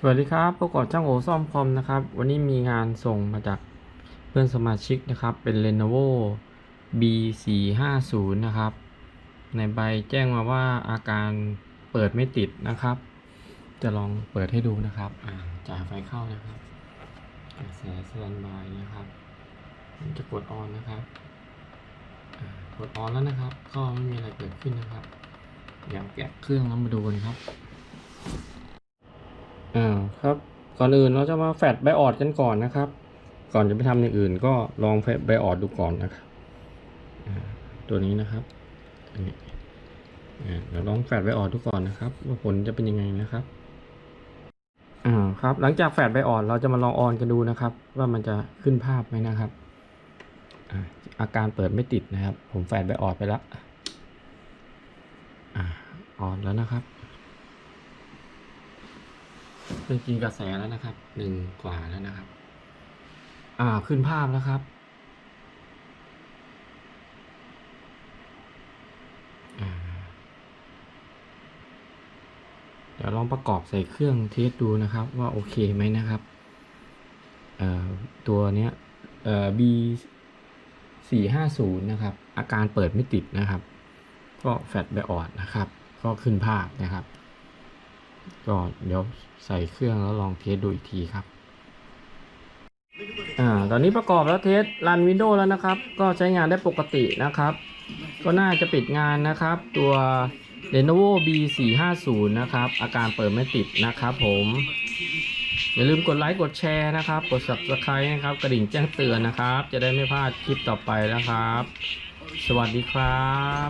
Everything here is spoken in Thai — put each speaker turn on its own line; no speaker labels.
สวัสดีครับประกอบช่างโอซ่อมคอมนะครับ วันนี้มีงานส่งมาจากเพื่อนสมาชิกนะครับ เป็น Lenovo B450 นะครับ ในใบแจ้งมาว่าอาการเปิดไม่ติดนะครับ จะลองเปิดให้ดูนะครับอ่าจ่ายไฟเข้านะครับกระแสสแตนบายนะครับจะกดออนนะครับกดออนแล้วนะครับ ก็ไม่มีอะไรเกิดขึ้นนะครับ เดี๋ยวแกะเครื่องแล้วมาดูกันครับ อ่าครับก่อนอื่นเราจะมาแฟดไบออดกันก่อนนะครับ ก่อนจะไปทำอย่างอื่นก็ลองแฟดไบออดดูก่อนนะครับตัวนี้นะครับอ่าเดี๋ยวลองแฟดไบออดดูก่อนนะครับ ว่าผลจะเป็นยังไงนะครับอ่าครับ หลังจากแฟดไบออดเราจะมาลองออนกันดูนะครับ ว่ามันจะขึ้นภาพไหมนะครับอาอาการเปิดไม่ติดนะครับ ผมแฟดไบออดไปแล้วอ่าออนแล้วนะครับ เป็นกินกระแสแล้วนะครับหนึ่งกว่าแล้วนะครับ อ่าขึ้นภาพแล้วครับเดี๋ยวลองประกอบใส่เครื่องเทสดูนะครับ ว่าโอเคไหมนะครับเอ่อตัวเนี้ยเอ่อ B สี่ห้าศูนย์นะครับ อาการเปิดไม่ติดนะครับ ก็แฟลชไบออดนะครับ ก็ขึ้นภาพนะครับ ก็เดี๋ยวใส่เครื่องแล้วลองเทสดูอีกทีครับ อ่า ตอนนี้ประกอบแล้วเทสรันวินโดว์แล้วนะครับ ก็ใช้งานได้ปกตินะครับ ก็น่าจะปิดงานนะครับ ตัว Lenovo B450 นะครับ อาการเปิดไม่ติดนะครับผมอย่าลืมกดไลค์กดแชร์นะครับ กด Subscribe นะครับ กระดิ่งแจ้งเตือนนะครับ จะได้ไม่พลาดคลิปต่อไปนะครับ สวัสดีครับ